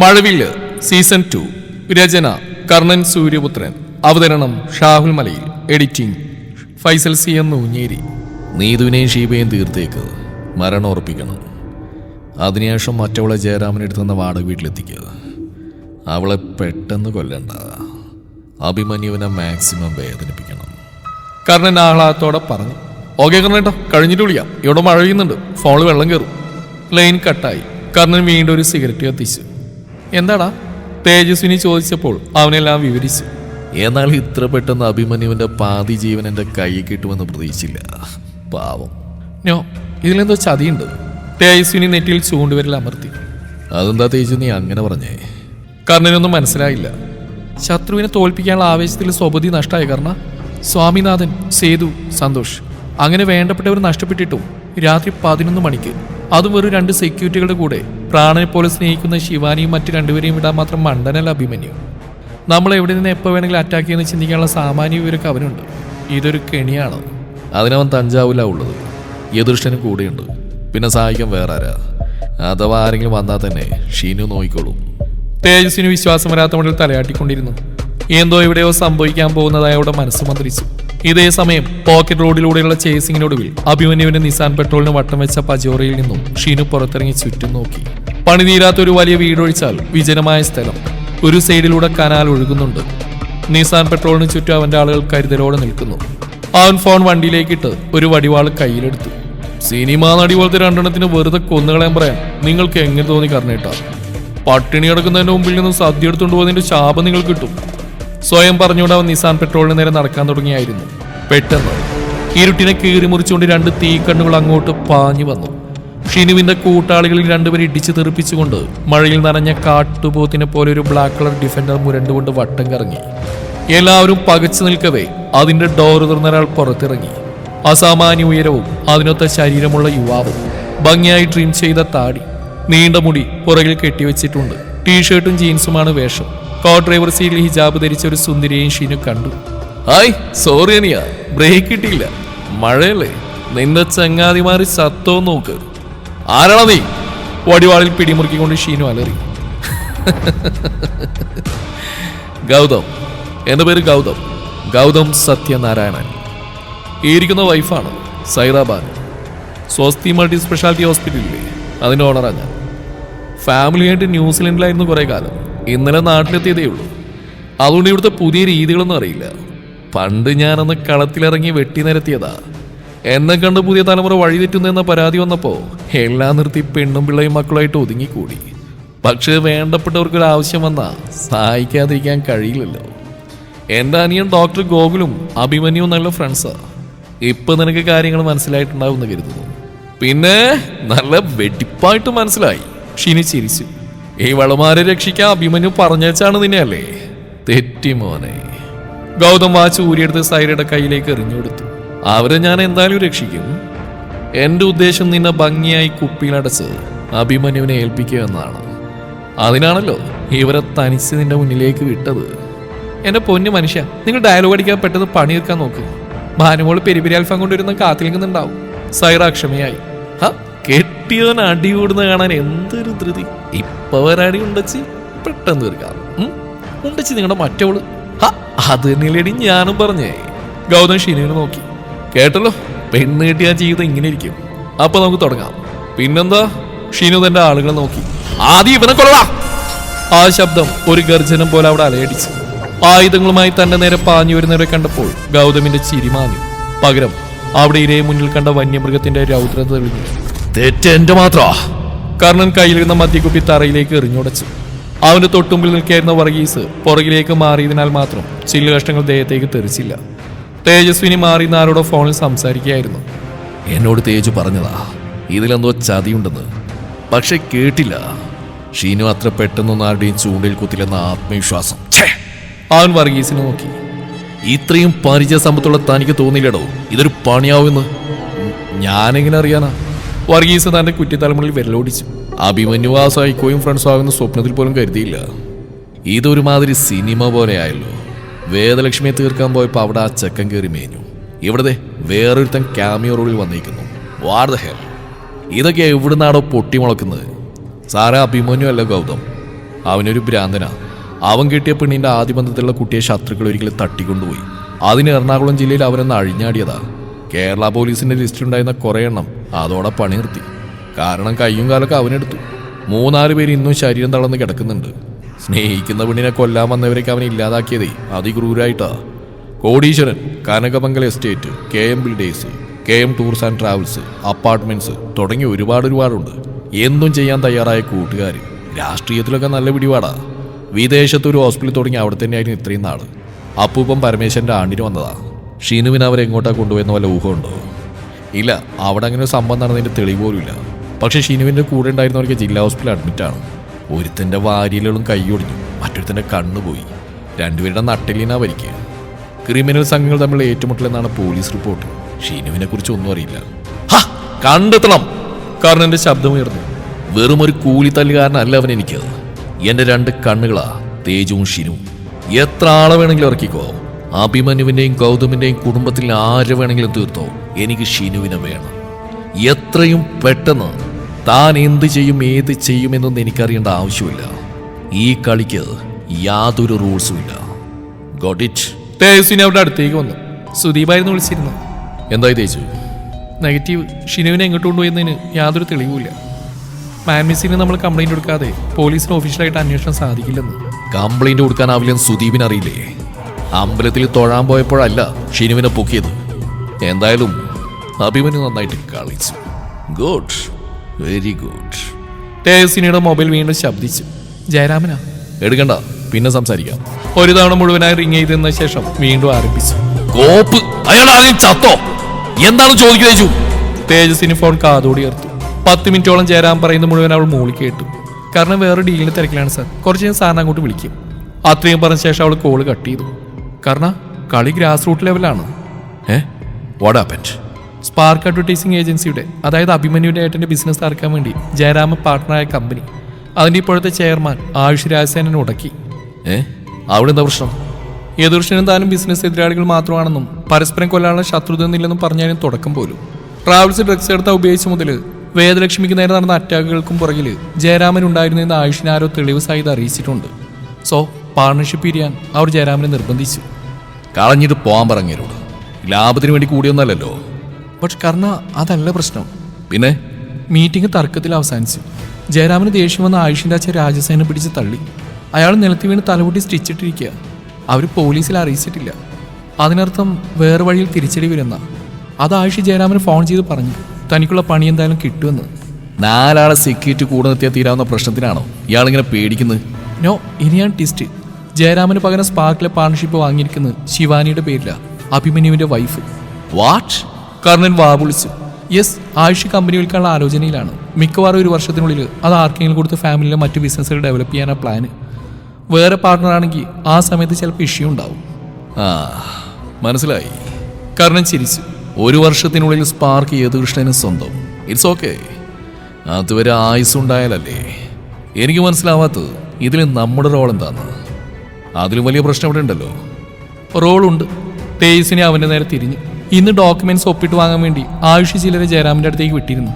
Mazhavil season two. രചന കർണൻ സൂര്യപുത്രൻ. അവതരണം ഷാഹുൽ മലയിൽ. Editing Faisal C എന്ന് ഊഞ്ഞേരി നീതുവിനെയും ഷീബയും തീർത്തേക്ക് മരണം ഉറപ്പിക്കണം അതിനുശേഷം മറ്റവളെ ജയരാമനെടുത്തുന്ന വാടക വീട്ടിലെത്തിക്കുക അവളെ പെട്ടെന്ന് കൊല്ലണ്ട. അഭിമന്യുവിനെ മാക്സിമം വേദനിപ്പിക്കണം. കർണൻ ആഹ്ലാദത്തോടെ പറഞ്ഞു ഓക്കെ കർണേട്ടോ കഴിഞ്ഞിട്ട് വിളിക്കാം. ഇവിടെ മഴ പെയ്യുന്നുണ്ട്. ഫോണിൽ വെള്ളം കയറും ലൈൻ കട്ടായി കർണൻ വീണ്ടും ഒരു സിഗരറ്റ് കത്തിച്ചു. എന്താടാ? തേജസ്വിനി ചോദിച്ചപ്പോൾ അവനെല്ലാം വിവരിച്ചു. എന്നാൽ ഇത്ര പെട്ടെന്ന് അഭിമന്യുവിന്റെ പാതി ജീവൻ എന്റെ കൈ കിട്ടുമെന്ന് പ്രതീക്ഷിച്ചില്ല. പാവം. ഞോ ഇതിലെന്തോ ചതിയുണ്ട്. തേജസ്വിനി നെറ്റിയിൽ ചൂണ്ടുവരൽ അമർത്തി. അതെന്താ തേജു നീ അങ്ങനെ പറഞ്ഞേ? കർണനൊന്നും മനസ്സിലായില്ല. ശത്രുവിനെ തോൽപ്പിക്കാനുള്ള ആവേശത്തിൽ സ്വപതി നഷ്ടമായ കർണ. സ്വാമിനാഥൻ സേതു സന്തോഷ്. അങ്ങനെ വേണ്ടപ്പെട്ടവർ നഷ്ടപ്പെട്ടിട്ടു രാത്രി പതിനൊന്ന് മണിക്ക് അതും വെറും രണ്ട് സെക്യൂരിറ്റികളുടെ കൂടെ. പ്രാണനെ പോലെ സ്നേഹിക്കുന്ന ശിവാനിയും മറ്റു രണ്ടുപേരെയും വിടാൻ മാത്രം മണ്ടനല്ല അഭിമന്യു. നമ്മൾ എവിടെ നിന്ന് എപ്പോൾ വേണമെങ്കിലും അറ്റാക്ക് ചെയ്യുന്ന ചിന്തിക്കാനുള്ള സാമാന്യ വിവരമൊക്കെ അവനുണ്ട്. ഇതൊരു കെണിയാണ്. അതിനവൻ തഞ്ചാവൂല ഉള്ളത്. എതിർഷ്ടനും കൂടെയുണ്ട്. പിന്നെ സഹായിക്കാൻ വേറെ ആരാ അഥവാ ആരെങ്കിലും വന്നാൽ തന്നെ ഷീനു നോയിക്കോളും തേജസ്സിന് വിശ്വാസം വരാത്ത മുന്നിൽ തലയാട്ടിക്കൊണ്ടിരുന്നു. എന്തോ എവിടെയോ സംഭവിക്കാൻ പോകുന്നതായി അവിടെ മനസ്സ് മന്ത്രിച്ചു. ഇതേ സമയം പോക്കറ്റ് റോഡിലൂടെയുള്ള ചേസിങ്ങിനൊടുവിൽ അഭിമന്യുവിന്റെ നിസാൻ പെട്രോളിന് വട്ടം വെച്ച പജോറയിൽ നിന്നും ഷീനു പുറത്തിറങ്ങി ചുറ്റും നോക്കി. പണിതീരാത്ത ഒരു വലിയ വീടൊഴിച്ചാൽ വിജനമായ സ്ഥലം. ഒരു സൈഡിലൂടെ കനാൽ ഒഴുകുന്നുണ്ട്. നിസാൻ പെട്രോളിന് ചുറ്റും അവന്റെ ആളുകൾ കരുതലോടെ നിൽക്കുന്നു. അവൻ ഫോൺ വണ്ടിയിലേക്കിട്ട് ഒരു വടിവാൾ കയ്യിലെടുത്തു. സിനിമാ നടി പോലത്തെ രണ്ടെണ്ണത്തിന് വെറുതെ കൊന്നുകളയാൻ പറയാൻ നിങ്ങൾക്ക് എങ്ങനെ തോന്നി കറണേട്ടാ പട്ടിണി കിടക്കുന്നതിന്റെ മുമ്പിൽ നിന്നും സദ്യ എടുത്തുകൊണ്ട് പോകുന്നതിന്റെ ശാപം നിങ്ങൾ കിട്ടും. സ്വയം പറഞ്ഞുകൊണ്ട് അവൻ നിസാൻ പെട്രോളിന് നേരെ നടക്കാൻ തുടങ്ങിയായിരുന്നു. പെട്ടെന്ന് ഇരുട്ടിനെ കീറി മുറിച്ചുകൊണ്ട് രണ്ട് തീക്കണ്ണുകൾ അങ്ങോട്ട് പാഞ്ഞു വന്നു. ഷിനുവിന്റെ കൂട്ടാളികളിൽ രണ്ടുപേരെ ഇടിച്ചു തെറിപ്പിച്ചുകൊണ്ട് മഴയിൽ നനഞ്ഞ കാട്ടുപോത്തിനെ പോലെ ഒരു ബ്ലാക്ക് കളർ ഡിഫൻഡർ മുരണ്ടുകൊണ്ട് വട്ടം കറങ്ങി. എല്ലാവരും പകച്ചു നിൽക്കവേ അതിന്റെ ഡോർ തുറന്ന ഒരാൾ പുറത്തിറങ്ങി. അസാമാന്യ ഉയരവും അതിനൊത്ത ശരീരമുള്ള യുവാവും ഭംഗിയായി ട്രിം ചെയ്ത താടി നീണ്ട മുടി പുറകിൽ കെട്ടിവെച്ചിട്ടുണ്ട്. ടീഷർട്ടും ജീൻസുമാണ് വേഷം. കോ ഡ്രൈവർ സീറ്റിൽ ഹിജാബ് ധരിച്ച ഒരു സുന്ദരിയെയും ഷീനു കണ്ടു. ഹായ് സോറി അനിയ ബ്രേക്ക് കിട്ടിയില്ല മഴയല്ലേ? നിന്റെ ചങ്ങാതിമാര് സത്തോ നോക്ക്. ആരാണോ നീ? വടിവാളിൽ പിടിമുറുക്കിക്കൊണ്ട് ഷീനു അലറി. ഗൗതം എന്റെ പേര് ഗൗതം. ഗൗതം സത്യനാരായണൻ. ഇരിക്കുന്ന വൈഫാണ് സൈറാബാൻ സ്വസ്തി മൾട്ടി സ്പെഷ്യാലിറ്റി ഹോസ്പിറ്റലിലെ അതിന്റെ ഓണറാണ് ഞാൻ. ഫാമിലിയായിട്ട് ന്യൂസിലൻഡിലായിരുന്നു കുറേ കാലം. ഇന്നലെ നാട്ടിലെത്തിയതേ ഉള്ളൂ. അതുകൊണ്ട് ഇവിടുത്തെ പുതിയ രീതികളൊന്നും അറിയില്ല. പണ്ട് ഞാനന്ന് കളത്തിലിറങ്ങി വെട്ടി നിരത്തിയതാ. എന്നെ കണ്ട് പുതിയ തലമുറ വഴിതെറ്റുന്നെന്ന പരാതി വന്നപ്പോൾ എല്ലാം നിർത്തി പെണ്ണും പിള്ളയും മക്കളുമായിട്ട് ഒതുങ്ങിക്കൂടി. പക്ഷേ വേണ്ടപ്പെട്ടവർക്കൊരു ആവശ്യം വന്നാ സഹായിക്കാതിരിക്കാൻ കഴിയില്ലല്ലോ. എന്റെ അനിയൻ ഡോക്ടർ ഗോകുലും അഭിമന്യുവും നല്ല ഫ്രണ്ട്സാ. ഇപ്പൊ നിനക്ക് കാര്യങ്ങൾ മനസ്സിലായിട്ടുണ്ടാവുമെന്ന് കരുതുന്നു. പിന്നെ നല്ല വെടിപ്പായിട്ട് മനസ്സിലായി. ഷിനി ചിരിച്ചു ഈ വളമാരെ രക്ഷിക്കാൻ അഭിമന്യു പറഞ്ഞേച്ചാണ് നിന്നെയല്ലേ? തെറ്റി മോനെ. ഗൗതം വാച്ച് ഊരിയെടുത്ത് സൈരയുടെ കയ്യിലേക്ക് എറിഞ്ഞുകൊടുത്തു. അവരെ ഞാൻ എന്തായാലും രക്ഷിക്കും. എന്റെ ഉദ്ദേശം നിന്നെ ഭംഗിയായി കുപ്പിയിലടച്ച് അഭിമന്യുവിനെ ഏൽപ്പിക്കുക എന്നാണ്. അതിനാണല്ലോ ഇവരെ തനിച്ച് നിന്റെ മുന്നിലേക്ക് വിട്ടത്. എന്റെ പൊന്നു മനുഷ്യ നിങ്ങൾ ഡയലോഗ് അടിക്കാൻ പെട്ടെന്ന് പണിയെടുക്കാൻ നോക്ക്. ഭാനുമോൾ പെരിപെരി അൽഫാം കൊണ്ടുവരുന്ന കാത്തിരിക്കുന്നുണ്ടാവും. സൈറ അക്ഷമയായി. കെട്ടിയവൻ അടി കാണാൻ എന്തൊരു ധൃതി. ഇപ്പൊ ഒരടി ഉണ്ടച്ചി. പെട്ടെന്ന് തീർക്കാം ഉണ്ടച്ചി നിങ്ങളുടെ മറ്റവൾ. അത് തന്നെയല്ലേടി ഞാനും പറഞ്ഞേ. ഗൗതം ഷീനുവിനെ നോക്കി. കേട്ടല്ലോ പെണ്ണ് കിട്ടിയ ജീവിതം ഇങ്ങനെ ഇരിക്കും. അപ്പൊ നമുക്ക് തുടങ്ങാം. പിന്നെന്താ? ഷീനു തന്റെ ആളുകളെ നോക്കി. ആദ്യം ഇവനെ കൊള്ളാം ആ ശബ്ദം ഒരു ഗർജനം പോലെ അവിടെ അലയടിച്ചു. ആയുധങ്ങളുമായി തന്റെ നേരെ പാഞ്ഞു വരുന്നവരെ കണ്ടപ്പോൾ ഗൗതമിന്റെ ചിരി മാഞ്ഞു. പകരം അവിടെ ഇരയെ മുന്നിൽ കണ്ട വന്യമൃഗത്തിന്റെ രൗദ്രത തെളിഞ്ഞു. തെറ്റ് എന്റെ മാത്ര? കർണൻ കയ്യിലിരുന്ന മദ്യക്കുപ്പി തറയിലേക്ക് എറിഞ്ഞുടച്ചു. അവന്റെ തൊട്ടുമ്പിൽ നിൽക്കായിരുന്ന വർഗീസ് പുറകിലേക്ക് മാറിയതിനാൽ മാത്രം ചില്ലു കഷ്ടങ്ങൾ ദേഹത്തേക്ക് തെറിച്ചില്ല. തേജസ്വിനി മാറി ആരോടോ ഫോണിൽ സംസാരിക്കുകയായിരുന്നു. എന്നോട് തേജു പറഞ്ഞതാ. ഇതിലെന്തോ ചതിയുണ്ടെന്ന്. പക്ഷെ കേട്ടില്ല. ഷീനു അത്ര പെട്ടെന്നൊന്നും ആരുടെയും ചൂണ്ടിൽ കുത്തില്ലെന്ന ആത്മവിശ്വാസം! അവൻ വർഗീസിനെ നോക്കി. ഇത്രയും പരിചയ സമ്പത്തുള്ള തനിക്ക് തോന്നില്ലടോ ഇതൊരു പണിയാവുമെന്ന്. ഞാനെങ്ങനെ അറിയാനാ? വർഗീസ് തന്റെ കുറ്റിത്തലമുള്ളിൽ വിരലോടിച്ചു. അഭിമന്യു ആ സൈക്കോയും ഫ്രണ്ട്സും ആകുന്ന സ്വപ്നത്തിൽ പോലും കരുതിയില്ല. ഇതൊരുമാതിരി സിനിമ പോലെ ആയല്ലോ. വേദലക്ഷ്മിയെ തീർക്കാൻ പോയപ്പോൾ അവിടെ ആ ചെക്കൻ കയറി മേഞ്ഞു. ഇവിടത്തെ വേറൊരുത്തൻ ക്യാമിയോ റോളിൽ വന്നിരിക്കുന്നു ദ ഹെൽ ഇതൊക്കെ എവിടുന്നാണോ പൊട്ടിമുളക്കുന്നത്? സാറേ അഭിമന്യു അല്ല ഗൗതം. അവനൊരു ഭ്രാന്തനാ. അവൻ കിട്ടിയ പെണ്ണിന്റെ ആദ്യ ബന്ധത്തിലുള്ള കുട്ടിയെ ശത്രുക്കൾ ഒരിക്കലും തട്ടിക്കൊണ്ടുപോയി. അതിന് എറണാകുളം ജില്ലയിൽ അവരൊന്ന് അഴിഞ്ഞാടിയതാ. കേരള പോലീസിന്റെ ലിസ്റ്റിലുണ്ടായിരുന്ന കുറേ എണ്ണം അതോടെ പണി നിർത്തി. കാരണം കയ്യും കാലൊക്കെ അവനെടുത്തു. മൂന്നാൽ പേര് ഇന്നും ശരീരം തളർന്ന് കിടക്കുന്നുണ്ട്. സ്നേഹിക്കുന്ന പെണ്ണിനെ കൊല്ലാൻ വന്നവരൊക്കെ അവനെ ഇല്ലാതാക്കിയതേ അതിക്രൂരായിട്ടാ കോടീശ്വരൻ Kanakamangala estate K M builders K M tours and travels apartments തുടങ്ങി ഒരുപാട് ഒരുപാടുണ്ട്. എന്തും ചെയ്യാൻ തയ്യാറായ കൂട്ടുകാർ രാഷ്ട്രീയത്തിലൊക്കെ നല്ല പിടിപാടാ. വിദേശത്ത് ഒരു ഹോസ്പിറ്റൽ തുടങ്ങി അവിടെ തന്നെയായിരുന്നു ഇത്രയും നാൾ അപ്പൂപ്പം പരമേശ്വരന്റെ ആണ്ടിന് വന്നതാ. ഷിനുവിന് അവരെ എങ്ങോട്ടാ കൊണ്ടുപോയെന്ന് വല്ല ഊഹമുണ്ടോ ഇല്ല അവിടെ അങ്ങനെ ഒരു സംഭവം നടന്നതിന്റെ തെളിവ് പോലും ഇല്ല. പക്ഷെ ഷിനുവിന്റെ കൂടെ ഉണ്ടായിരുന്നവർക്ക് ജില്ലാ ഹോസ്പിറ്റലിൽ അഡ്മിറ്റാണ് ഒരുത്തന്റെ വാരിയലുകളും കൈയൊടിഞ്ഞു മറ്റൊരുത്തന്റെ കണ്ണുപോയി രണ്ടുപേരുടെ നട്ടിലിനാ വരിക്കുക ക്രിമിനൽ സംഘങ്ങൾ തമ്മിൽ ഏറ്റുമുട്ടലെന്നാണ് പോലീസ് റിപ്പോർട്ട് ഷീനുവിനെ കുറിച്ച് ഒന്നും അറിയില്ല. കണ്ടെത്തണം. കാരണം എന്റെ ശബ്ദമുയർന്നു വെറും ഒരു കൂലിത്തല്ലുകാരനല്ല അവൻ എനിക്ക്. എന്റെ രണ്ട് കണ്ണുകളാ തേജവും ഷിനുവും. എത്ര ആളെ വേണമെങ്കിലും ഇറക്കിക്കോ. അഭിമന്യുവിന്റെയും ഗൗതമിന്റെയും കുടുംബത്തിൽ ആര് വേണമെങ്കിലും തീർത്തോ? എനിക്ക് ഷിനുവിനെ വേണം. എത്രയും പെട്ടെന്ന് താൻ എന്ത് ചെയ്യും ഏത് ചെയ്യുമെന്നൊന്നും എനിക്കറിയേണ്ട ആവശ്യമില്ല. ഈ കളിക്ക് യാതൊരു റൂൾസും ഇല്ല. ഗോട്ട് ഇറ്റ് തേജസ്വിനി അവരുടെ അടുത്തേക്ക് വന്നു. സുദീപായിരുന്നു വിളിച്ചിരുന്നു എന്തായി തേച്ചു നെഗറ്റീവ് ഷിനുവിനെ എങ്ങോട്ട് കൊണ്ടുപോയെന്നതിന് യാതൊരു തെളിവുമില്ല. മാൻമിസിന് നമ്മൾ കംപ്ലൈന്റ് കൊടുക്കാതെ പോലീസിന് ഒഫീഷ്യലായിട്ട് അന്വേഷണം സാധിക്കില്ലെന്ന്. കംപ്ലൈന്റ് കൊടുക്കാനാവില്ലെന്ന് സുദീപിന് അറിയില്ലേ? അമ്പലത്തിൽ തൊഴാൻ പോയപ്പോഴല്ല ഷിനുവിനെ പൊക്കിയത്. എന്തായാലും അഭിമന്യു നന്നായിട്ട് കളിച്ചു. ഗുഡ് വെരി ഗുഡ് ടേസിനിയുടെ മൊബൈൽ വീണ്ടും ശബ്ദിച്ചു. ജയരാമനാ? എടുക്കണ്ട. പിന്നെ സംസാരിക്കാം. ഒരു തവണ മുഴുവനായി റിങ് ചെയ്തതിന് ശേഷം വീണ്ടും ആരംഭിച്ചു. കോപ്പ്. അയാൾ ആദ്യം ചത്തോ? എന്താണ് ചോദിക്കുന്നത് തേജസിന് ഫോൺ കാതോടി ഉയർത്തു. പത്ത് മിനിറ്റോളം ജയരാം പറയുന്ന മുഴുവൻ അവൾ മൂളി കേട്ടു. കാരണം വേറെ ഡീലിന് തിരക്കിലാണ് സാർ. കുറച്ച് ഞാൻ സാറിനെ അങ്ങോട്ട് വിളിക്കും. അത്രയും പറഞ്ഞ ശേഷം അവൾ കോൾ കട്ട് ചെയ്തു. കാരണം കളി ഗ്രാസ് റൂട്ട് ലെവലാണ് ഏ? വാട്ട് ആപ്പൻഡ് സ്പാർക്ക് അഡ്വർടൈസിംഗ് ഏജൻസിയുടെ അതായത് അഭിമന്യുവിന്റെ ഏട്ടന്റെ ബിസിനസ് തറക്കാൻ വേണ്ടി ജയരാമ പാർട്ട്ണറായ കമ്പനി അതിന്റെ ഇപ്പോഴത്തെ ചെയർമാൻ ആയുഷ് രാജസേനൻ ഉടക്കി. ഏ? അവിടെ എന്താ പ്രശ്നം? എതിർഷനും താനും ബിസിനസ് എതിരാളികൾ മാത്രമാണെന്നും പരസ്പരം കൊല്ലാനുള്ള ശത്രുതയൊന്നുമില്ലെന്നും പറഞ്ഞാലും തുടക്കം പോലും. ട്രാവൽസ് ഡ്രഗ്സ് എടുത്ത ഉപയോഗിച്ച മുതൽ വേദലക്ഷ്മിക്ക് നേരെ നടന്ന അറ്റാക്കുകൾക്കും പുറകിൽ ജയരാമൻ ഉണ്ടായിരുന്നെന്ന് ആയുഷിനാരോ തെളിവ് സഹിതം അറിയിച്ചിട്ടുണ്ട്. സോ പാർട്ണർഷിപ്പ് പിരിയാൻ അവർ ജയരാമനെ നിർബന്ധിച്ചു. കളഞ്ഞിട്ട് പോകാൻ പറഞ്ഞവരോട് ലാഭത്തിന് വേണ്ടി കൂടിയൊന്നല്ലല്ലോ. പക്ഷെ കർണ അതല്ല പ്രശ്നം. പിന്നെ? മീറ്റിംഗ് തർക്കത്തിൽ അവസാനിച്ചു. ജയരാമന് ദേഷ്യം വന്ന ആയുഷിന്റെ അച്ഛൻ രാജസേന പിടിച്ച് തള്ളി. അയാൾ നിലത്ത് വീണ് തലമുട്ടി സ്റ്റിച്ചിട്ടിരിക്കുക അവർ പോലീസിൽ അറിയിച്ചിട്ടില്ല. അതിനർത്ഥം വേറെ വഴിയിൽ തിരിച്ചടി വരുന്ന. അത് ആയുഷ് ജയരാമന് ഫോൺ ചെയ്ത് പറഞ്ഞു. തനിക്കുള്ള പണി എന്തായാലും കിട്ടുമെന്ന്. നാലാളെ സെക്യൂരിറ്റി കൂടെ നിർത്തിയാൽ തീരാവുന്ന പ്രശ്നത്തിനാണോ ഇയാളിങ്ങനെ പേടിക്കുന്നത്? നോ ഇനിയാണ് ടിസ്റ്റ് ജയരാമന് പകരം സ്പാർക്കിലെ പാർട്ണർഷിപ്പ് വാങ്ങിയിരിക്കുന്നത് ശിവാനിയുടെ പേരില. അഭിമന്യുവിന്റെ വൈഫ് വാട്ട് കർണൻ വാവുളിച്ചു യെസ് ആയുഷ് കമ്പനി വിൽക്കാനുള്ള ആലോചനയിലാണ്. മിക്കവാറും ഒരു വർഷത്തിനുള്ളിൽ അത് ആർക്കെങ്കിലും കൊടുത്ത് ഫാമിലിയിലെ മറ്റു ബിസിനസ്സുകൾ ഡെവലപ്പ് ചെയ്യാനാണ് പ്ലാന് വേറെ പാർട്ണർ ആണെങ്കിൽ ആ സമയത്ത് ചിലപ്പോൾ ഇഷ്യൂ ഉണ്ടാവും. ആ മനസ്സിലായി. കർണൻ ചിരിച്ചു. ഒരു വർഷത്തിനുള്ളിൽ സ്പാർക്ക് യദുകൃഷ്ണന് സ്വന്തം. ഇറ്റ്സ് ഓക്കെ അതുവരെ ആയുസ് ഉണ്ടായാലല്ലേ എനിക്ക് മനസ്സിലാവാത്തത് ഇതിൽ നമ്മുടെ റോൾ എന്താന്ന് അതിലും വലിയ പ്രശ്നം ഇവിടെ ഉണ്ടല്ലോ. റോളുണ്ട്. തേജസിനെ അവന്റെ നേരെ തിരിഞ്ഞു. ഇന്ന് ഡോക്യുമെന്റ്സ് ഒപ്പിട്ട് വാങ്ങാൻ വേണ്ടി ആയുഷ് ചിലരെ ജയറാമിന്റെ അടുത്തേക്ക് വിട്ടിരുന്നു.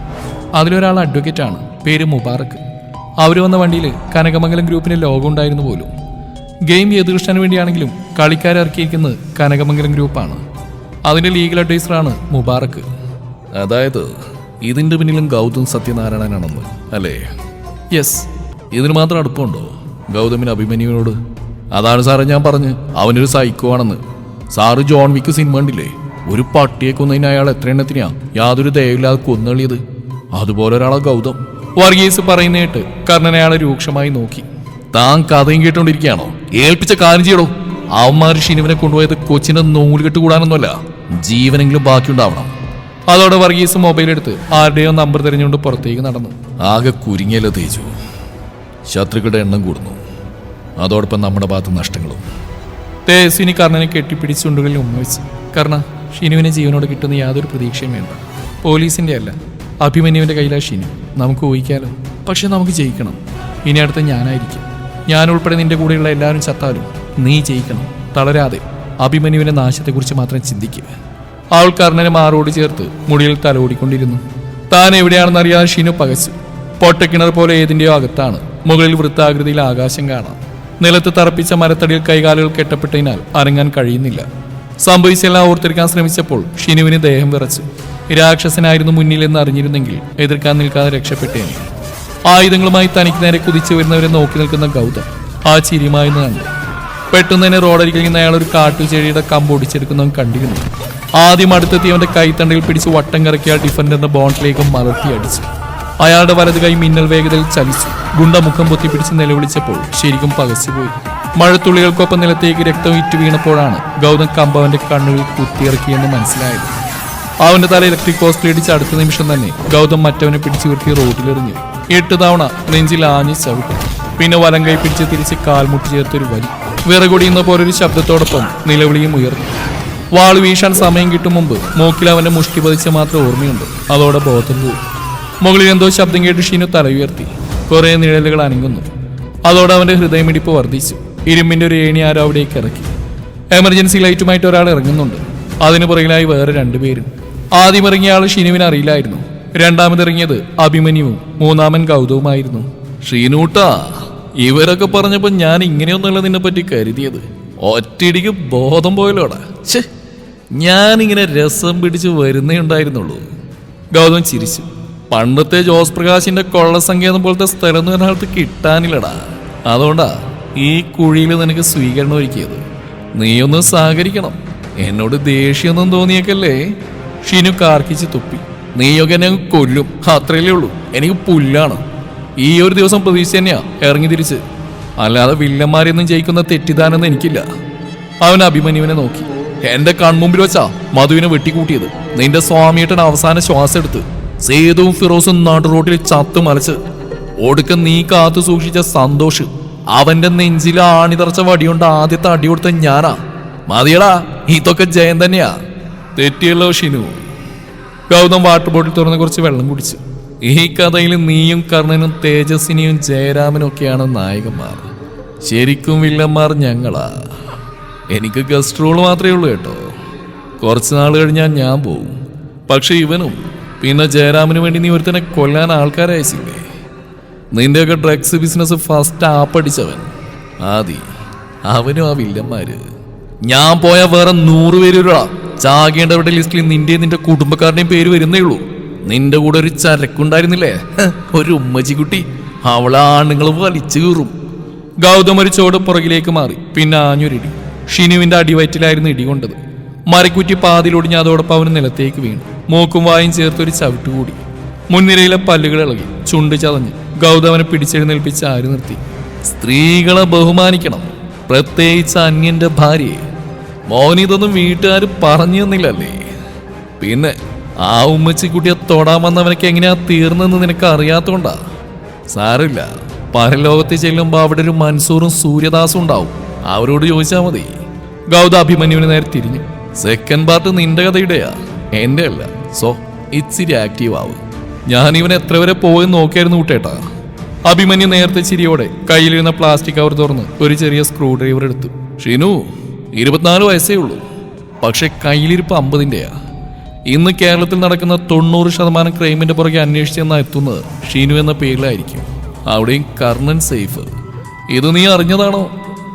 അതിലൊരാൾ അഡ്വക്കേറ്റ് ആണ്. പേര് മുബാറക്ക് അവർ വന്ന വണ്ടിയിൽ കനകമംഗലം ഗ്രൂപ്പിന്റെ ലോഗോ ഉണ്ടായിരുന്നു പോലും. ഗെയിം യദുകൃഷ്ണന് വേണ്ടിയാണെങ്കിലും കളിക്കാരിറക്കിയിരിക്കുന്നത് കനകമംഗലം ഗ്രൂപ്പാണ്. അതിന്റെ ലീഗൽ അഡ്വൈസറാണ് മുബാറക്ക് അതായത് ഇതിന്റെ പിന്നിലും ഗൗതം സത്യനാരായണനാണെന്ന് അല്ലേ? യെസ് ഇതിന് മാത്രം അടുപ്പമുണ്ടോ ഗൗതമിന് അഭിമന്യുവിനോട്? അതാണ് സാറേ ഞാൻ പറഞ്ഞ്. അവനൊരു സൈക്കോ ആണെന്ന്. സാറ് ജോൺ വിക്ക് സിനിമ കണ്ടില്ലേ? ഒരു പട്ടിയെ കൊന്നതിന് അയാൾ എത്ര എണ്ണത്തിനാ? യാതൊരു ദയവില്ലാതെ കൊന്നളിയത്. അതുപോലെ ഒരാളെ ഗൗതം. വർഗീസ് പറയുന്ന കേട്ട് കർണൻ അയാളെ രൂക്ഷമായി നോക്കി. താൻ കഥയും കേട്ടോണ്ടിരിക്കുകയാണോ? ഏൽപ്പിച്ച കാര്യം ചെയ്യണോ അവന്മാർ ഷിനുവിനെ കൊണ്ടുപോയത് കൊച്ചിനെ നൂലുകെട്ട് കൂടാനൊന്നുമല്ല ജീവനെങ്കിലും ബാക്കിയുണ്ടാവണം. അതോടെ വർഗീസ് മൊബൈൽ എടുത്ത് ആരുടെയോ നമ്പർ തിരഞ്ഞുകൊണ്ട് പുറത്തേക്ക് നടന്നു. ആകെ കുരുങ്ങിയല്ല തേച്ചു ശത്രുക്കളുടെ എണ്ണം കൂടുന്നു. അതോടൊപ്പം നമ്മുടെ ഭാഗത്ത് നഷ്ടങ്ങളും. തേജസ്വിനി കർണനെ കെട്ടിപ്പിടിച്ചുണ്ടുകളിൽ ചുണ്ടുകളിൽ ഉമ്മ കർണ ഷിനുവിനെ ജീവനോട് കിട്ടുന്ന യാതൊരു പ്രതീക്ഷയും വേണ്ട. പോലീസിന്റെ അല്ല അഭിമന്യുവിന്റെ കയ്യിലാ ഷിനു. നമുക്ക് ഊഹിക്കാലോ. പക്ഷെ നമുക്ക് ജയിക്കണം. ഇനി അടുത്ത് ഞാനായിരിക്കും. ഞാൻ ഉൾപ്പെടെ നിന്റെ കൂടെയുള്ള എല്ലാവരും ചത്താലും നീ ജയിക്കണം. തളരാതെ അഭിമന്യുവിന്റെ നാശത്തെക്കുറിച്ച് മാത്രം ചിന്തിക്കുക ആൾ കർണനെ മാറോട് ചേർത്ത് മുടിയിൽ തലോടിക്കൊണ്ടിരുന്നു താൻ എവിടെയാണെന്ന് അറിയാതെ ഷിനു പകച്ചു. പൊട്ടക്കിണർ പോലെ ഏതിന്റെയോ അകത്താണ്. മുകളിൽ വൃത്താകൃതിയിൽ ആകാശം കാണാം. നിലത്ത് തറപ്പിച്ച മരത്തടിയിൽ കൈകാലുകൾ കെട്ടപ്പെട്ടതിനാൽ അനങ്ങാൻ കഴിയുന്നില്ല. സംഭവിച്ചെല്ലാം ഓർത്തെടുക്കാൻ ശ്രമിച്ചപ്പോൾ ഷിനുവിന് ദേഹം വിറച്ചു. രാക്ഷസനായിരുന്നു മുന്നിലെന്ന് അറിഞ്ഞിരുന്നെങ്കിൽ എതിർക്കാൻ നിൽക്കാതെ രക്ഷപ്പെട്ടേനെ. ആയുധങ്ങളുമായി തനിക്ക് നേരെ കുതിച്ചു വരുന്നവരെ നോക്കി നിൽക്കുന്ന ഗൗതം ആ ചിരിമായെന്ന് കണ്ടു പെട്ടെന്ന് തന്നെ റോഡരികിൽ നിന്ന് അയാൾ ഒരു കാട്ടുചെടിയുടെ കമ്പ് ഒടിച്ചെടുക്കുന്നവൻ കണ്ടിരുന്നു. ആദ്യം അടുത്തെത്തി അവന്റെ കൈത്തണ്ടയിൽ പിടിച്ച് വട്ടം കറക്കിയ ഡിഫൻഡറിന്റെ ബോണ്ടിലേക്ക് മലർത്തി അടിച്ചു. അയാളുടെ വലത് കൈ മിന്നൽ വേഗതയിൽ ചലിച്ചു. ഗുണ്ട മുഖം പൊത്തിപ്പിടിച്ച് നിലവിളിച്ചപ്പോൾ ശരിക്കും പകച്ചുപോയി. മഴത്തുള്ളികൾക്കൊപ്പം നിലത്തേക്ക് രക്തം ഇറ്റു വീണപ്പോഴാണ് ഗൗതം കമ്പവന്റെ കണ്ണുകൾ കുത്തിയിറക്കിയെന്ന് മനസ്സിലായത്. അവന്റെ തല ഇലക്ട്രിക് പോസ്റ്റിൽ ഇടിച്ച അടുത്ത നിമിഷം തന്നെ ഗൗതം മറ്റവനെ പിടിച്ചു വീർത്തി റോഡിലെറിഞ്ഞു. എട്ട് തവണ നെഞ്ചിൽ ആഞ്ഞ് ചവിട്ടി. പിന്നെ വലം കൈ പിടിച്ച് തിരിച്ച് കാൽമുട്ടി ചേർത്തൊരു വലി. വിറകൊടിയുന്ന പോലൊരു ശബ്ദത്തോടൊപ്പം നിലവിളിയും ഉയർന്നു. വാൾ വീശാൻ സമയം കിട്ടും മുമ്പ് മൂക്കിൽ അവന്റെ മുഷ്ടി പതിച്ച് മാത്രം ഓർമ്മയുണ്ട്. അതോടെ ബോധം പോയി. മുകളിൽ എന്തോ ശബ്ദം കേട്ട് ഷീനു തല ഉയർത്തി. കുറെ നിഴലുകൾ അനങ്ങുന്നു. അതോടെ അവന്റെ ഹൃദയമിടിപ്പ് വർദ്ധിച്ചു. ഇരുമ്പിന്റെ ഒരു ഏണി ആരോ അവിടേക്ക് ഇറക്കി. എമർജൻസി ലൈറ്റുമായിട്ട് ഒരാൾ ഇറങ്ങുന്നുണ്ട്. അതിനു പുറകിലായി വേറെ രണ്ടുപേരും ആദ്യം ഇറങ്ങിയ ആൾ ഷിനുവിന് അറിയില്ലായിരുന്നു. രണ്ടാമത് ഇറങ്ങിയത് അഭിമന്യുവും മൂന്നാമൻ ഗൗതവുമായിരുന്നു. ഷീനൂട്ടാ ഇവരൊക്കെ പറഞ്ഞപ്പോ ഞാൻ ഇങ്ങനെയൊന്നുമല്ല നിന്നെ പറ്റി കരുതിയത്. ഒറ്റയിടിക്ക് ബോധം പോയല്ലോടാ. ഛേ ഞാനിങ്ങനെ രസം പിടിച്ച് വരുന്നേ ഉണ്ടായിരുന്നുള്ളൂ. ഗൗതം ചിരിച്ചു. പണ്ടത്തെ ജോസ് പ്രകാശിന്റെ കൊള്ളസങ്കേതം പോലത്തെ സ്ഥലം എന്ന് പറഞ്ഞ കിട്ടാനില്ലടാ. അതുകൊണ്ടാ ഈ കുഴിയിൽ നിനക്ക് സ്വീകരണം ഒരുക്കിയത്. നീയൊന്ന് സഹകരിക്കണം. എന്നോട് ദേഷ്യമൊന്നും തോന്നിയേക്കല്ലേ? ഷിനു കാർക്കിച്ച് തുപ്പി. നീയൊക്കെ എന്നെ കൊല്ലും. അത്രയല്ലേ ഉള്ളൂ. എനിക്ക് പുല്ലാണ്. ഈ ഒരു ദിവസം പ്രതീക്ഷ തന്നെയാ ഇറങ്ങി തിരിച്ച്. അല്ലാതെ വില്ലന്മാരെയൊന്നും ജയിക്കുന്ന തെറ്റിദ്ധാനൊന്നും എനിക്കില്ല. അവൻ അഭിമന്യുവിനെ നോക്കി. എന്റെ കൺമുമ്പിൽ വെച്ചാ മധുവിനെ വെട്ടിക്കൂട്ടിയത്. നിന്റെ സ്വാമിയേട്ടൻ അവസാന ശ്വാസം എടുത്ത് സേതുവും ഫിറോസും നാട്ടു റോട്ടിൽ ചത്തു മലച്ച് ഒടുക്കം നീ കാത്തു സൂക്ഷിച്ച സന്തോഷ്. അവന്റെ നെഞ്ചിൽ ആണിതറച്ച വടിയുണ്ട് ആദ്യത്തെ അടി കൊടുത്ത ഞാനാ. മതിയടാ ഇതൊക്കെ ജയം തന്നെയാ. തെറ്റിയല്ലോ ഷിനു. ഗൗതം വാട്ടർ ബോട്ടിൽ തുറന്ന് കുറച്ച് വെള്ളം കുടിച്ചു. ഈ കഥയിൽ നീയും കർണനും തേജസ്വിനിയും ജയരാമനും ഒക്കെയാണ് നായകന്മാർ. ശരിക്കും വില്ലന്മാർ ഞങ്ങളാ. എനിക്ക് ഗസ്റ്റ് റോൾ മാത്രമേ ഉള്ളൂ കേട്ടോ. കുറച്ച് നാൾ കഴിഞ്ഞാൽ ഞാൻ പോവും. പക്ഷെ ഇവനും പിന്നെ ജയരാമന് വേണ്ടി നീ ഒരുത്തനെ കൊല്ലാൻ ആൾക്കാരെ അയച്ചില്ലേ? നിന്റെയൊക്കെ ഡ്രഗ്സ് ബിസിനസ് ഫസ്റ്റ് ആപ്പടിച്ചവൻ ആദി അവനും ആ വില്ലന്മാര്. ഞാൻ പോയ വേറെ നൂറ് പേര് വരാ ചാകേണ്ടവരുടെ ലിസ്റ്റിൽ നിന്റെയും നിന്റെ കുടുംബക്കാരുടെയും പേര് വരുന്നേ ഉള്ളൂ. നിന്റെ കൂടെ ഒരു ചരക്കുണ്ടായിരുന്നില്ലേ? ഒരു ഉമ്മച്ചിക്കുട്ടി അവളെ ആണുങ്ങൾ വലിച്ചു കീറും. ഗൗതം ഒരു ചോട് പുറകിലേക്ക് മാറി. പിന്നെ ആഞ്ഞൊരിടി. ഷിനുവിന്റെ അടിവയറ്റിലായിരുന്നു ഇടി കൊണ്ടത്. മരക്കുറ്റി പാതിലൊടിഞ്ഞ് അതോടൊപ്പം അവന് നിലത്തേക്ക് വീണു. മൂക്കും വായും ചേർത്തൊരു ചവിട്ട് കൂടി മുൻനിരയിലെ പല്ലുകൾ ഇളകി. ചുണ്ട് ചതഞ്ഞ്. ഗൗതമനെ പിടിച്ചെഴുന്നേൽപ്പിച്ച് ആര് നിർത്തി? സ്ത്രീകളെ ബഹുമാനിക്കണം. പ്രത്യേകിച്ച് അന്യന്റെ ഭാര്യയെ. മോനിതൊന്നും വീട്ടുകാർ പറഞ്ഞു തന്നില്ലല്ലേ പിന്നെ ആ ഉമ്മച്ചിക്കുട്ടിയെ തൊടാൻ വന്നവനൊക്കെ എങ്ങനെയാ തീർന്നെന്ന് നിനക്ക് അറിയാത്തോണ്ടാ സാരമില്ല. പരലോകത്ത് ചെല്ലുമ്പോൾ അവിടെ ഒരു മൻസൂറും സൂര്യദാസും ഉണ്ടാവും. അവരോട് ചോദിച്ചാൽ മതി. ഗൗത അഭിമന്യുവിന് നേരെ തിരിഞ്ഞു. സെക്കൻഡ് പാർട്ട് നിന്റെ കഥയുടെയാ. എന്റെ അല്ല. സോ ഇച്ചിരി ആക്റ്റീവ് ആവും. ഞാൻ ഇവൻ എത്ര വരെ പോയെന്ന് നോക്കിയായിരുന്നു കൂട്ടേട്ടാ. അഭിമന്യു നേരത്തെ ചിരിയോടെ കയ്യിലിരുന്ന പ്ലാസ്റ്റിക് കവർ തുറന്ന് ഒരു ചെറിയ സ്ക്രൂ ഡ്രൈവർ എടുത്തു. ഷിനു ഇരുപത്തിനാല് വയസ്സേ ഉള്ളൂ. പക്ഷെ കയ്യിലിരിപ്പ് അമ്പതിന്റെയാ ഇന്ന് കേരളത്തിൽ നടക്കുന്ന തൊണ്ണൂറ് ശതമാനം ക്രൈമിന്റെ പുറകെ അന്വേഷിച്ചെന്നാ എത്തുന്നത് ഷിനു എന്ന പേരിലായിരിക്കും. അവിടെയും കർണൻ സേഫ്. ഇത് നീ അറിഞ്ഞതാണോ?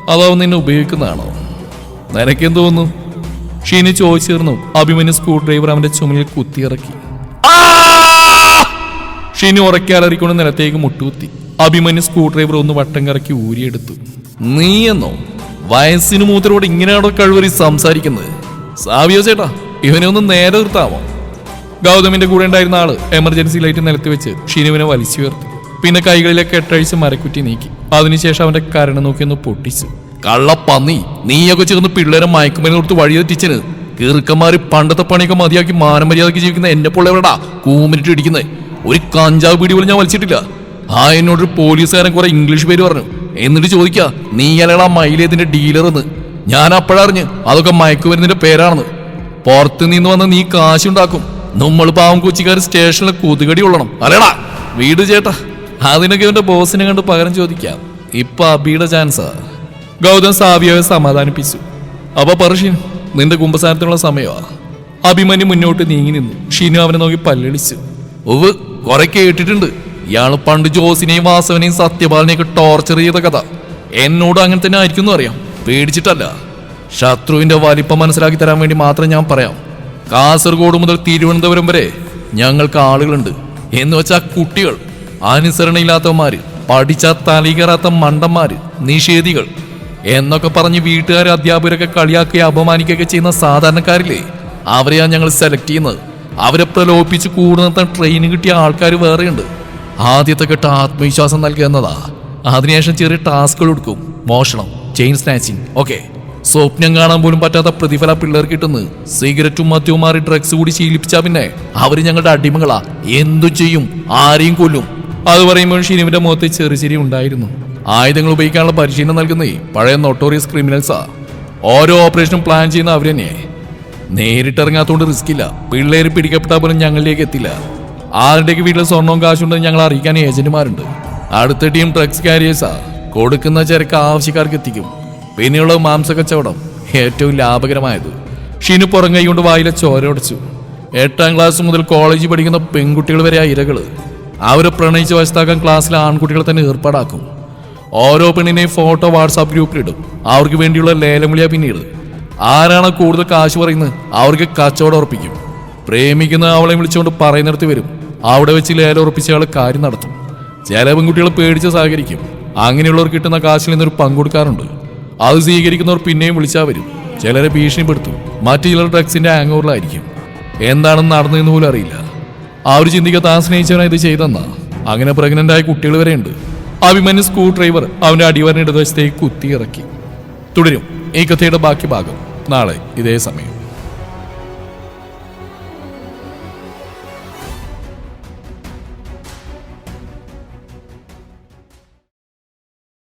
അതോ നിന്നെ ഉപയോഗിക്കുന്നതാണോ? നിനക്കെന്ത് തോന്നുന്നു? ഷീനി ചോദിച്ചിരുന്നു. അഭിമന്യു സ്ക്രൂ ഡ്രൈവർ അവന്റെ ചുമലിൽ കുത്തിയിറക്കി. ഷീനു ഉറക്കാലറിക്കൊണ്ട് നിലത്തേക്ക് മുട്ടുകുത്തി. അഭിമന്യു സ്ക്രൂ ഡ്രൈവർ ഒന്ന് വട്ടം കറക്കി ഊരിയെടുത്തു. നീയെന്നോ? വയസ്സിന് മൂത്തരോട് ഇങ്ങനെയാണോ കഴിവറി സംസാരിക്കുന്നത്? സാവിയോ ചേട്ടാ ഇവനെ ഒന്ന് നേരെ നിർത്താമോ? ഗൗതമിന്റെ കൂടെ ഉണ്ടായിരുന്ന ആൾ എമർജൻസി ലൈറ്റ് നിലത്ത് വെച്ച് ഷിനുവിനെ വലിച്ചുയർത്തി. പിന്നെ കൈകളിലെ കെട്ടഴിച്ച് മരക്കുറ്റി നീക്കി. അതിനുശേഷം അവന്റെ കരണ നോക്കി ഒന്ന് പൊട്ടിച്ചു. കള്ളപ്പന്നി നീയൊക്കെ ചേർന്ന് പിള്ളേരെ മയക്കുമരുന്ന് കൊടുത്ത് വഴിതെറ്റിച്ചന് കീർക്കന്മാര് പണ്ടത്തെ പണിയൊക്കെ മതിയാക്കി മാനമര്യാദക്ക് ജീവിക്കുന്ന എന്നെ പൊള്ളവരടാ കൂമിനിട്ട് ഇടിക്കുന്നത് ഒരു കഞ്ചാവ് പിടി പോലും ഞാൻ വലിച്ചിട്ടില്ല. ആ എന്നോട് ഒരു പോലീസുകാരൻ കുറെ ഇംഗ്ലീഷ് പേര് പറഞ്ഞു. എന്നിട്ട് ചോദിക്ക നീ അല്ലടാ മൈലേതിന്റെ ഡീലർ എന്ന്? ഞാൻ അപ്പോഴറിഞ്ഞ് അതൊക്കെ മയക്കുമരുന്നിന്റെ പേരാണെന്ന്. പുറത്ത് നിന്ന് വന്ന് നീ കാശുണ്ടാക്കും. നമ്മൾ പാവം കൊച്ചിക്കാർ സ്റ്റേഷനിൽ കൊതുകടി കൊള്ളണം. അല്ലേടാ വീട് ചേട്ടാ. അതിനൊക്കെ ഇവന്റെ ബോസിനെ കണ്ട് പകരം ചോദിക്കാം. ഇപ്പൊ അബിയുടെ ചാൻസാ ഗൗതം സാവിയോയെ സമാധാനിപ്പിച്ചു. അപ്പൊ പറ നിന്റെ കുമ്പസാരത്തിനുള്ള സമയമാ. അഭിമന്യു മുന്നോട്ട് നീങ്ങി നിന്നു. ഷീനു അവനെ നോക്കി പല്ലടിച്ചു. ഒവ് കുറെ കേട്ടിട്ടുണ്ട്. ഇയാൾ പണ്ട് ജോസിനെയും വാസവനെയും സത്യപാലനെയൊക്കെ ടോർച്ചർ ചെയ്ത കഥ. എന്നോട് അങ്ങനെ തന്നെ ആയിരിക്കും എന്ന് അറിയാം. പേടിച്ചിട്ടല്ല. ശത്രുവിന്റെ വലിപ്പം മനസ്സിലാക്കി തരാൻ വേണ്ടി മാത്രം ഞാൻ പറയാം. കാസർഗോഡ് മുതൽ തിരുവനന്തപുരം വരെ ഞങ്ങൾക്ക് ആളുകളുണ്ട്. എന്ന് വെച്ചാൽ കുട്ടികൾ അനുസരണയില്ലാത്തവന്മാര് പഠിച്ച തലീകറാത്ത മണ്ടന്മാര് നിഷേധികൾ എന്നൊക്കെ പറഞ്ഞ് വീട്ടുകാരെ അധ്യാപകരൊക്കെ കളിയാക്കുകയും അപമാനിക്കുകയൊക്കെ ചെയ്യുന്ന സാധാരണക്കാരില്ലേ? അവരെയാണ് ഞങ്ങൾ സെലക്ട് ചെയ്യുന്നത്. അവരെ പ്രലോഭിപ്പിച്ച് കൂടുന്ന ട്രെയിനിങ് കിട്ടിയ ആൾക്കാർ വേറെയുണ്ട്. ആദ്യത്തെ കെട്ട ആത്മവിശ്വാസം നൽകുന്നതാ അതിനുശേഷം ചെറിയ ടാസ്കുകൾ കൊടുക്കും മോഷണം ചെയിൻ സ്നാച്ചിങ് ഓക്കെ സ്വപ്നം കാണാൻ പോലും പറ്റാത്ത പ്രതിഫല പിള്ളേർ കിട്ടുന്നു. സിഗരറ്റും മദ്യവും മാറി ഡ്രഗ്സ് കൂടി ശീലിപ്പിച്ചാ പിന്നെ അവർ ഞങ്ങളുടെ അടിമകളാ. എന്തു ചെയ്യും? ആരെയും കൊല്ലും. അത് പറയുമ്പോൾ ഷിനുവിന്റെ മുഖത്ത് ചെറിയ ചിരി ഉണ്ടായിരുന്നു. ആയുധങ്ങൾ ഉപയോഗിക്കാനുള്ള പരിശീലനം നൽകുന്നേ പഴയ നൊട്ടോറിയസ് ക്രിമിനൽസാ ഓരോ ഓപ്പറേഷനും പ്ലാൻ ചെയ്യുന്ന അവർ തന്നെ നേരിട്ടിറങ്ങാത്തോണ്ട് റിസ്ക് ഇല്ല. പിള്ളേര് പിടിക്കപ്പെട്ടാൽ പോലും ഞങ്ങളിലേക്ക് എത്തില്ല. ആരുടെയൊക്കെ വീട്ടിൽ സ്വർണവും കാശുണ്ടെന്ന് ഞങ്ങൾ അറിയിക്കാൻ ഏജന്റുമാരുണ്ട് അടുത്ത ടീം ഡ്രഗ്സ് കാരിയേഴ്സാ കൊടുക്കുന്ന ചരക്ക് ആവശ്യക്കാർക്ക് എത്തിക്കും. പിന്നെയുള്ള മാംസ കച്ചവടം ഏറ്റവും ലാഭകരമായത്. ഷിനു പുറം കൈ കൊണ്ട് വായിലെ ചോരൊടച്ചു എട്ടാം ക്ലാസ് മുതൽ കോളേജിൽ പഠിക്കുന്ന പെൺകുട്ടികൾ വരെ ആ ഇരകൾ. അവരെ പ്രണയിച്ച് വശത്താക്കാൻ ക്ലാസ്സിലെ ആൺകുട്ടികളെ തന്നെ ഏർപ്പാടാക്കും. ഓരോ പെണ്ണിനെയും ഫോട്ടോ വാട്സാപ്പ് ഗ്രൂപ്പിലിടും. അവർക്ക് വേണ്ടിയുള്ള ലേലം വിളിയാ പിന്നീട്. ആരാണ് കൂടുതൽ കാശ് പറയുന്നത്? അവർക്ക് കച്ചവടം ഉറപ്പിക്കും. പ്രേമിക്കുന്ന അവളെ വിളിച്ചുകൊണ്ട് പറയുന്നിടത്ത് വരും. അവിടെ വെച്ച് ലേലം ഉറപ്പിച്ചയാൾ കാര്യം നടത്തും. ചില പെൺകുട്ടികൾ പേടിച്ച് സഹകരിക്കും. അങ്ങനെയുള്ളവർ കിട്ടുന്ന കാശിൽ നിന്നൊരു പങ്കൊടുക്കാറുണ്ട് അത് സ്വീകരിക്കുന്നവർ പിന്നെയും വിളിച്ചാൽ വരും. ചിലരെ ഭീഷണിപ്പെടുത്തും. മറ്റു ചിലർ ഡ്രഗ്സിന്റെ ആങ്ങോറിലായിരിക്കും എന്താണെന്ന് നടന്നതെന്ന് പോലും അറിയില്ല. അവർ ചിന്തിക്കുക താൻ സ്നേഹിച്ചവനായി ഇത് ചെയ്തെന്നാ അങ്ങനെ പ്രഗ്നന്റായ ആയ കുട്ടികൾ വരെയുണ്ട്. അഭിമന്യു സ്ക്രൂ ഡ്രൈവർ അവന്റെ അടിവരന് ഇടതുവശത്തേക്ക് കുത്തി തുടരും ഈ കഥയുടെ ബാക്കി ഭാഗം. നാളെ ഇതേ സമയം.